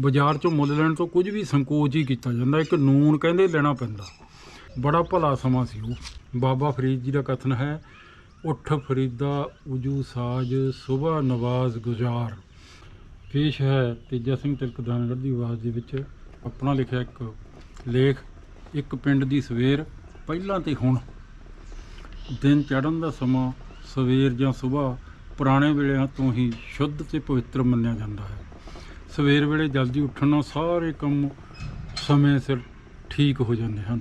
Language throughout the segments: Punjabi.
ਬਾਜ਼ਾਰ ਚੋਂ ਮੁੱਲ ਲੈਣ ਤੋਂ ਕੁਝ ਵੀ ਸੰਕੋਚ ਹੀ ਕੀਤਾ ਜਾਂਦਾ। ਇੱਕ ਨੂਨ ਕਹਿੰਦੇ ਲੈਣਾ ਪੈਂਦਾ। ਬੜਾ ਭਲਾ ਸਮਾਂ ਸੀ ਉਹ। ਬਾਬਾ ਫਰੀਦ ਜੀ ਦਾ ਕਥਨ ਹੈ, ਉੱਠ ਫਰੀਦਾ ਉਜੂ ਸਾਜ ਸੁਬਾ ਨਵਾਜ਼ ਗੁਜ਼ਾਰ। ਪੇਸ਼ ਹੈ ਤੇਜਾ ਸਿੰਘ ਤਿਲਕਦਾਨਗੜ੍ਹ ਦੀ ਆਵਾਜ਼ ਦੇ ਵਿੱਚ। ਆਪਣਾ ਲਿਖਿਆ ਇੱਕ ਲੇਖ, ਇੱਕ ਪਿੰਡ ਦੀ ਸਵੇਰ, ਪਹਿਲਾਂ ਤੇ ਹੁਣ। ਦਿਨ ਚੜ੍ਹਨ ਦਾ ਸਮਾਂ ਸਵੇਰ ਜਾਂ ਸਵੇਰ ਪੁਰਾਣੇ ਵੇਲਿਆਂ ਤੋਂ ਹੀ ਸ਼ੁੱਧ ਤੇ ਪਵਿੱਤਰ ਮੰਨਿਆ ਜਾਂਦਾ ਹੈ। ਸਵੇਰ ਵੇਲੇ ਜਲਦੀ ਉੱਠਣ ਨਾਲ ਸਾਰੇ ਕੰਮ ਸਮੇਂ ਸਿਰ ਠੀਕ ਹੋ ਜਾਂਦੇ ਹਨ।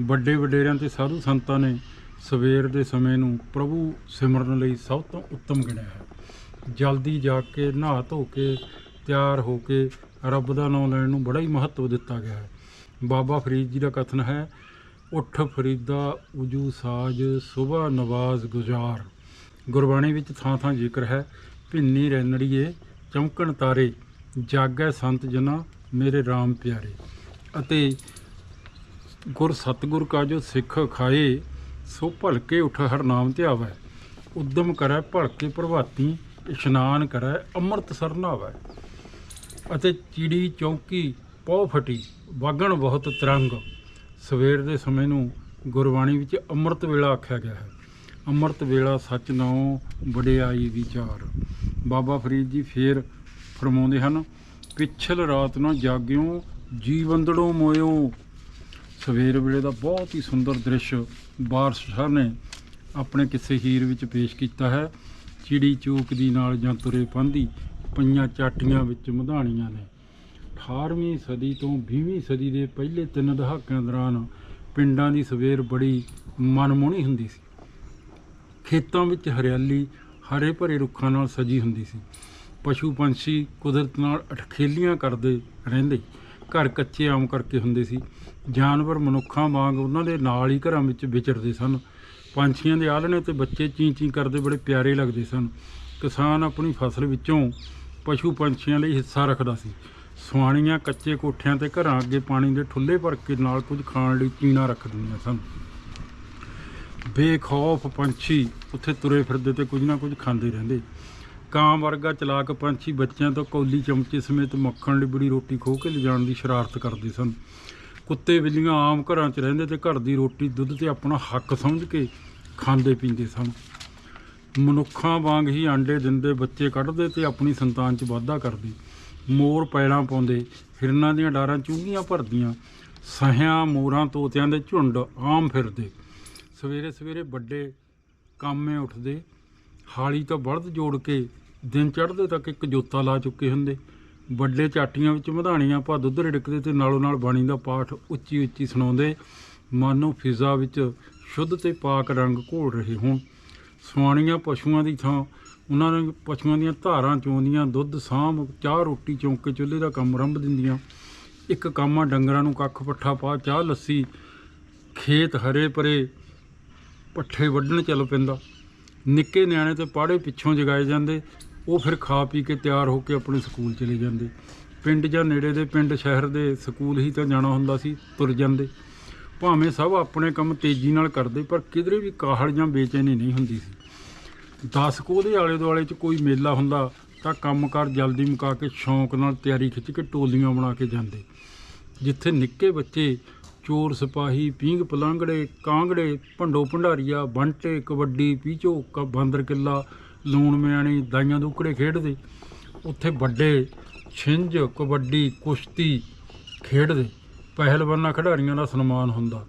ਵੱਡੇ ਵਡੇਰਿਆਂ ਤੇ ਸਾਧੂ ਸੰਤਾਂ ਨੇ ਸਵੇਰ ਦੇ ਸਮੇਂ ਨੂੰ ਪ੍ਰਭੂ ਸਿਮਰਨ ਲਈ ਸਭ ਤੋਂ ਉੱਤਮ ਗਿਣਿਆ ਹੈ। ਜਲਦੀ ਜਾ ਕੇ ਨਹਾ ਧੋ ਕੇ ਤਿਆਰ ਹੋ ਕੇ ਰੱਬ ਦਾ ਨਾਮ ਲੈਣ ਨੂੰ ਬੜਾ ਹੀ ਮਹੱਤਵ ਦਿੱਤਾ ਗਿਆ ਹੈ। ਬਾਬਾ ਫਰੀਦ ਜੀ ਦਾ ਕਥਨ ਹੈ, ਉੱਠ ਫਰੀਦਾ ਉਜੂ ਸਾਜ ਸੁਬਾ ਨਵਾਜ਼ ਗੁਜ਼ਾਰ। ਗੁਰਬਾਣੀ ਵਿੱਚ ਥਾਂ ਥਾਂ ਜ਼ਿਕਰ ਹੈ, ਭਿੰਨੀ ਰੈਨੜੀਏ ਚਮਕਣ ਤਾਰੇ ਜਾਗੈ ਸੰਤ ਜਨਾ, ਮੇਰੇ RAM ਪਿਆਰੇ। ਅਤੇ ਗੁਰ ਸਤਗੁਰ ਕਾ ਜੋ ਸਿੱਖ ਖਾਏ, ਸੋ ਭਲਕੇ ਉਠ ਹਰ ਨਾਮ ਧਿਆਵੈ। ਉਦਮ ਕਰੈ ਭਲਕੇ ਪ੍ਰਭਾਤੀ, ਇਸ਼ਨਾਨ ਕਰੈ ਅੰਮ੍ਰਿਤ ਸਰਨਾਵੈ ਅਤੇ ਚਿੜੀ ਚੌਂਕੀ ਪਉ ਫਟੀ, ਵਾਗਣ ਬਹੁਤ ਤਰੰਗ। ਸਵੇਰ ਦੇ ਸਮੇਂ ਨੂੰ ਗੁਰਬਾਣੀ ਵਿੱਚ ਅੰਮ੍ਰਿਤ ਵੇਲਾ ਆਖਿਆ ਗਿਆ ਹੈ। ਅੰਮ੍ਰਿਤ ਵੇਲਾ ਸੱਚ ਨਾਉ ਵਡਿਆਈ ਵਿਚਾਰ। ਬਾਬਾ ਫਰੀਦ ਜੀ ਫੇਰ ਫਰਮਾਉਂਦੇ ਹਨ ਪਿਛਲ ਰਾਤ ਨੂੰ ਜਾਗਿਓ, ਜੀਵੰਦੜੋਂ ਮੋਇਓ। ਸਵੇਰ ਵੇਲੇ ਦਾ ਬਹੁਤ ਹੀ ਸੁੰਦਰ ਦ੍ਰਿਸ਼ ਬਾਰਸ਼ ਸ਼ਾਹ ਨੇ ਆਪਣੇ ਕਿਸੇ ਹੀਰ ਵਿੱਚ ਪੇਸ਼ ਕੀਤਾ ਹੈ। ਚਿੜੀ ਚੂਕ ਦੀ ਨਾਲ ਜਾਂ ਤੁਰੇ ਪੰਦੀ ਪਈਆਂ ਚਾਟੀਆਂ ਵਿੱਚ ਮਧਾਣੀਆਂ ਨੇ। 18ਵੀਂ ਸਦੀ ਤੋਂ 20ਵੀਂ ਸਦੀ ਦੇ ਪਹਿਲੇ ਤਿੰਨ ਦਹਾਕਿਆਂ ਦੌਰਾਨ ਪਿੰਡਾਂ ਦੀ ਸਵੇਰ ਬੜੀ ਮਨਮੋਹਣੀ ਹੁੰਦੀ ਸੀ। ਖੇਤਾਂ ਵਿੱਚ ਹਰਿਆਲੀ, ਹਰੇ ਭਰੇ ਰੁੱਖਾਂ ਨਾਲ ਸਜੀ ਹੁੰਦੀ ਸੀ। ਪਸ਼ੂ ਪੰਛੀ ਕੁਦਰਤ ਨਾਲ ਅਠਖੇਲੀਆਂ ਕਰਦੇ ਰਹਿੰਦੇ। ਘਰ ਕੱਚੇ ਆਮ ਕਰਕੇ ਹੁੰਦੇ ਸੀ। ਜਾਨਵਰ ਮਨੁੱਖਾਂ ਵਾਂਗ ਉਹਨਾਂ ਦੇ ਨਾਲ ਹੀ ਘਰਾਂ ਵਿੱਚ ਵਿਚਰਦੇ ਸਨ। ਪੰਛੀਆਂ ਦੇ ਆਲਣੇ ਤੇ ਬੱਚੇ ਚੀਂ ਚੀਂ ਕਰਦੇ ਬੜੇ ਪਿਆਰੇ ਲੱਗਦੇ ਸਨ। ਕਿਸਾਨ ਆਪਣੀ ਫਸਲ ਵਿੱਚੋਂ ਪਸ਼ੂ ਪੰਛੀਆਂ ਲਈ ਹਿੱਸਾ ਰੱਖਦਾ ਸੀ। ਸੁਆਣੀਆਂ ਕੱਚੇ ਕੋਠਿਆਂ ਤੇ ਘਰਾਂ ਅੱਗੇ ਪਾਣੀ ਦੇ ਠੁੱਲੇ ਭਰ ਕੇ ਨਾਲ ਕੁਝ ਖਾਣ ਲਈ ਚੀਣਾ ਰੱਖ ਦਿੰਦੀਆਂ ਸਨ। ਬੇਖੌਫ ਪੰਛੀ ਉੱਥੇ ਤੁਰੇ ਫਿਰਦੇ ਤੇ ਕੁਝ ਨਾ ਕੁਝ ਖਾਂਦੇ ਰਹਿੰਦੇ। ਕਾਂ ਵਰਗਾ ਚਲਾਕ ਪੰਛੀ ਬੱਚਿਆਂ ਤੋਂ ਕੌਲੀ ਚਮਚੇ ਸਮੇਤ ਮੱਖਣ ਲਈ ਬੜੀ ਰੋਟੀ ਖੋਹ ਕੇ ਲਿਜਾਣ ਦੀ ਸ਼ਰਾਰਤ ਕਰਦੇ ਸਨ। ਕੁੱਤੇ ਬਿੱਲੀਆਂ ਆਮ ਘਰਾਂ 'ਚ ਰਹਿੰਦੇ ਤੇ ਘਰ ਦੀ ਰੋਟੀ, ਦੁੱਧ ਤੇ ਆਪਣਾ ਹੱਕ ਸਮਝ ਕੇ ਖਾਂਦੇ ਪੀਂਦੇ ਸਨ। ਮਨੁੱਖਾਂ ਵਾਂਗ ਹੀ ਆਂਡੇ ਦਿੰਦੇ ਬੱਚੇ ਕੱਢਦੇ ਤੇ ਆਪਣੀ ਸੰਤਾਨ 'ਚ ਵਾਧਾ ਕਰਦੇ। ਮੋਰ ਪੈਲਾਂ ਪਾਉਂਦੇ, ਹਿਰਨਾਂ ਦੀਆਂ ਡਾਰਾਂ ਚੂੰਗੀਆਂ ਭਰਦੀਆਂ, ਸਹਿਆਂ, ਮੋਰਾਂ ਤੋਤਿਆਂ ਦੇ ਝੁੰਡ ਆਮ ਫਿਰਦੇ। ਸਵੇਰੇ ਸਵੇਰੇ ਵੱਡੇ ਕਾਮੇ ਉੱਠਦੇ ਹਾਲੀ ਤਾਂ ਬਲਦ ਜੋੜ ਕੇ ਦਿਨ ਚੜ੍ਹਦੇ ਤੱਕ ਇੱਕ ਜੋਤਾ ਲਾ ਚੁੱਕੇ ਹੁੰਦੇ। ਵੱਡੇ ਚਾਟੀਆਂ ਵਿੱਚ ਮਧਾਣੀਆਂ ਪਾ ਦੁੱਧ ਰਿੜਕਦੇ ਤੇ ਨਾਲੋਂ ਨਾਲ ਬਾਣੀ ਦਾ ਪਾਠ ਉੱਚੀ ਉੱਚੀ ਸੁਣਾਉਂਦੇ। ਮਾਨੋ ਫਿਜ਼ਾ ਵਿੱਚ ਸ਼ੁੱਧ ਤੇ ਪਾਕ ਰੰਗ ਘੋਲ ਰਹੇ ਹੋਣ। ਸੁਆਣੀਆਂ ਪਸ਼ੂਆਂ ਦੀ ਥਾਂ, ਉਹਨਾਂ ਨੇ ਪਸ਼ੂਆਂ ਦੀਆਂ ਧਾਰਾਂ ਚੋਂਦੀਆਂ, ਦੁੱਧ, ਸਾਂਭ, ਚਾਹ, ਰੋਟੀ, ਚੌਂਕ ਕੇ ਚੁੱਲ੍ਹੇ ਦਾ ਕੰਮ ਆਰੰਭ ਦਿੰਦੀਆਂ। ਇੱਕ ਕਾਮਾ ਡੰਗਰਾਂ ਨੂੰ ਕੱਖ ਪੱਠਾ ਪਾ, ਚਾਹ ਲੱਸੀ, ਖੇਤ ਹਰੇ ਪਰੇ ਪੱਠੇ ਵੱਢਣ ਚੱਲ ਪੈਂਦਾ। ਨਿੱਕੇ ਨਿਆਣੇ ਤੇ ਪਾੜੇ ਪਿੱਛੋਂ ਜਗਾਏ ਜਾਂਦੇ, ਉਹ ਫਿਰ ਖਾ ਪੀ ਕੇ ਤਿਆਰ ਹੋ ਕੇ ਆਪਣੇ ਸਕੂਲ ਚਲੇ ਜਾਂਦੇ। ਪਿੰਡ ਜਾਂ ਨੇੜੇ ਦੇ ਪਿੰਡ ਸ਼ਹਿਰ ਦੇ ਸਕੂਲ ਹੀ ਤਾਂ ਜਾਣਾ ਹੁੰਦਾ ਸੀ, ਤੁਰ ਜਾਂਦੇ। ਭਾਵੇਂ ਸਭ ਆਪਣੇ ਕੰਮ ਤੇਜ਼ੀ ਨਾਲ ਕਰਦੇ, ਪਰ ਕਿਧਰੇ ਵੀ ਕਾਹਲ ਜਾਂ ਬੇਚੈਨੀ ਨਹੀਂ ਹੁੰਦੀ ਸੀ। 10 ਕੋਹ ਦੇ ਆਲੇ ਦੁਆਲੇ 'ਚ ਕੋਈ ਮੇਲਾ ਹੁੰਦਾ, ਤਾਂ ਕੰਮਕਾਰ ਜਲਦੀ ਮੁਕਾ ਕੇ ਸ਼ੌਂਕ ਨਾਲ ਤਿਆਰੀ ਖਿੱਚ ਕੇ ਟੋਲੀਆਂ ਬਣਾ ਕੇ ਜਾਂਦੇ। ਜਿੱਥੇ ਨਿੱਕੇ ਬੱਚੇ ਚੋਰ ਸਿਪਾਹੀ, ਪੀਂਘ ਪਲਾਂਗੜੇ, ਕਾਂਗੜੇ, ਭੰਡੋ ਭੰਡਾਰੀਆ, ਬੰਟੇ, ਕਬੱਡੀ, ਪੀਚੋ, ਕ ਬਾਂਦਰ ਕਿੱਲਾ, ਲੂਣ ਮਿਆਣੀ, ਦਾਈਆਂ ਦੂਕੜੇ ਖੇਡਦੇ। ਉੱਥੇ ਵੱਡੇ ਛਿੰਝ, ਕਬੱਡੀ, ਕੁਸ਼ਤੀ ਖੇਡਦੇ। ਪਹਿਲਵਾਨਾਂ, ਖਿਡਾਰੀਆਂ ਦਾ ਸਨਮਾਨ ਹੁੰਦਾ,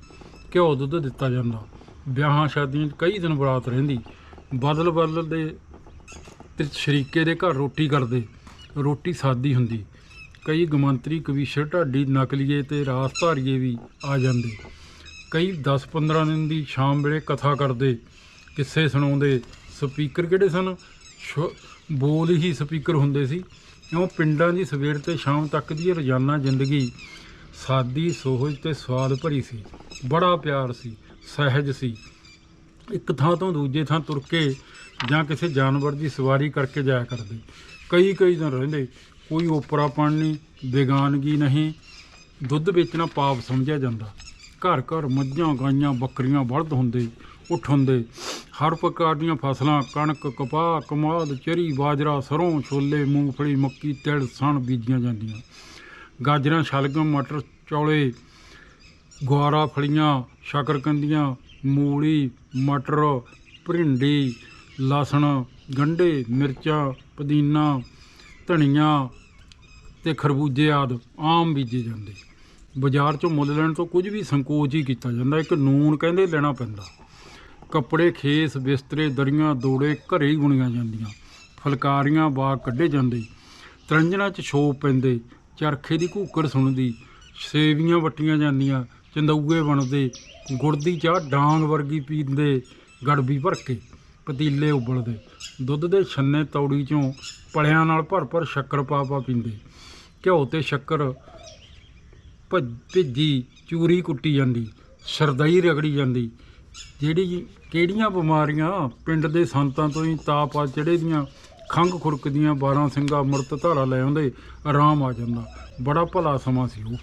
ਘਿਓ ਦੁੱਧ ਦਿੱਤਾ ਜਾਂਦਾ। ਵਿਆਹਾਂ, ਸ਼ਾਦੀਆਂ 'ਚ ਕਈ ਦਿਨ ਬਰਾਤ ਰਹਿੰਦੀ। ਬਦਲ ਬਦਲ ਦੇ ਤੇ ਸ਼ਰੀਕੇ ਦੇ ਘਰ ਰੋਟੀ ਕਰਦੇ। ਰੋਟੀ ਸਾਦੀ ਹੁੰਦੀ। ਕਈ ਗਮੰਤਰੀ ਕਵੀਸ਼ਰ ਢਾਡੀ ਨਕਲੀਏ ਤੇ ਰਾਸ ਧਾਰੀਏ ਵੀ ਆ ਜਾਂਦੇ। ਕਈ 10-15 ਦਿਨ ਦੀ ਸ਼ਾਮ ਵੇਲੇ ਕਥਾ ਕਰਦੇ, ਕਿੱਸੇ ਸੁਣਾਉਂਦੇ। ਸਪੀਕਰ ਕਿਹੜੇ ਸਨ? ਸ਼ੁ- ਬੋਲ ਹੀ ਸਪੀਕਰ ਹੁੰਦੇ ਸੀ। ਕਿਉਂ ਪਿੰਡਾਂ ਦੀ ਸਵੇਰ ਤੇ ਸ਼ਾਮ ਤੱਕ ਦੀ ਰੋਜ਼ਾਨਾ ਜ਼ਿੰਦਗੀ ਸਾਦੀ, ਸੋਹਜ ਤੇ ਸਵਾਦ ਭਰੀ ਸੀ। ਬੜਾ ਪਿਆਰ ਸੀ, ਸਹਿਜ ਸੀ। ਇੱਕ ਥਾਂ ਤੋਂ ਦੂਜੇ ਥਾਂ ਤੁਰ ਕੇ ਜਾਂ ਕਿਸੇ ਜਾਨਵਰ ਦੀ ਸਵਾਰੀ ਕਰਕੇ ਜਾਇਆ ਕਰਦੇ। ਕਈ ਕਈ ਦਿਨ ਰਹਿੰਦੇ ਕੋਈ ਓਪਰਾਪਣ ਨਹੀਂ, ਬੇਗਾਨਗੀ ਨਹੀਂ। ਦੁੱਧ ਵੇਚਣਾ ਪਾਪ ਸਮਝਿਆ ਜਾਂਦਾ। ਘਰ ਘਰ ਮੱਝਾਂ, ਗਾਈਆਂ, ਬੱਕਰੀਆਂ ਬਲਦ ਹੁੰਦੇ, ਉੱਠ ਹੁੰਦੇ। ਹਰ ਪ੍ਰਕਾਰ ਦੀਆਂ ਫਸਲਾਂ, ਕਣਕ, ਕਪਾਹ, ਕਮਾਦ, ਚਰੀ, ਬਾਜਰਾ, ਸਰੋਂ, ਛੋਲੇ, ਮੂੰਗਫਲੀ, ਮੱਕੀ, ਤਿਲ, ਸਣ ਬੀਜੀਆਂ ਜਾਂਦੀਆਂ। ਗਾਜਰਾਂ, ਸ਼ਲਗਮ, ਮਟਰ, ਚੌਲੇ, ਗੁਆਰਾ ਫਲੀਆਂ, ਸ਼ਕਰਕੰਦੀਆਂ, ਮੂਲੀ, ਮਟਰ, ਭਿੰਡੀ, ਲਸਣ, ਗੰਢੇ, ਮਿਰਚਾਂ, ਪੁਦੀਨਾ, ਧਨੀਆ ਤੇ ਖਰਬੂਜੇ ਆਦ ਆਮ ਬੀਜੇ ਜਾਂਦੇ। ਬਾਜ਼ਾਰ ਚੋਂ ਮੁੱਲ ਲੈਣ ਤੋਂ ਕੁਝ ਵੀ ਸੰਕੋਚ ਹੀ ਕੀਤਾ ਜਾਂਦਾ। ਇੱਕ ਨੂਨ ਕਹਿੰਦੇ ਲੈਣਾ ਪੈਂਦਾ। ਕੱਪੜੇ, ਖੇਸ, ਬਿਸਤਰੇ, ਦਰੀਆਂ, ਦੋੜੇ ਘਰੇ ਹੀ ਬੁਣੀਆਂ ਜਾਂਦੀਆਂ। ਫਲਕਾਰੀਆਂ ਬਾਗ ਕੱਢੇ ਜਾਂਦੇ। ਤਰੰਜਣਾ 'ਚ ਛੋਪ ਪੈਂਦੇ। ਚਰਖੇ ਦੀ ਘੂਕਰ ਸੁਣਦੀ। ਸੇਵੀਆਂ ਵੱਟੀਆਂ ਜਾਂਦੀਆਂ। ਚੰਦੂਏ ਬਣਦੇ। ਗੁੜ ਦੀ ਚਾਹ ਡਾਂਗ ਵਰਗੀ ਪੀਂਦੇ। ਗੜਬੀ ਭਰ ਕੇ ਪਤੀਲੇ ਉਬਲਦੇ। ਦੁੱਧ ਦੇ ਛੰਨੇ ਤੌੜੀ ਚੋਂ ਪਲਿਆਂ ਨਾਲ ਭਰ ਭਰ ਸ਼ੱਕਰ ਪਾ ਪਾ ਪੀਂਦੇ। ਘਿਓ ਤੇ ਸ਼ੱਕਰ ਭੱਜ- ਭਿੱਜੀ, ਚੂਰੀ ਕੁੱਟੀ ਜਾਂਦੀ, ਸਰਦਈ ਰਗੜੀ ਜਾਂਦੀ। ਜਿਹੜੀ ਕਿਹੜੀਆਂ ਬਿਮਾਰੀਆਂ ਪਿੰਡ ਦੇ ਸੰਤਾਂ ਤੋਂ ਹੀ ਤਾਪ ਆ ਚੜੇ ਦੀਆਂ ਖੰਘ ਖੁਰਕ ਦੀਆਂ 12 ਸਿੰਘਾ ਅੰਮ੍ਰਿਤ ਧਾਰਾ ਲੈ ਆਉਂਦੇ, ਆਰਾਮ ਆ ਜਾਂਦਾ। ਬੜਾ ਭਲਾ ਸਮਾਂ ਸੀ ਉਹ।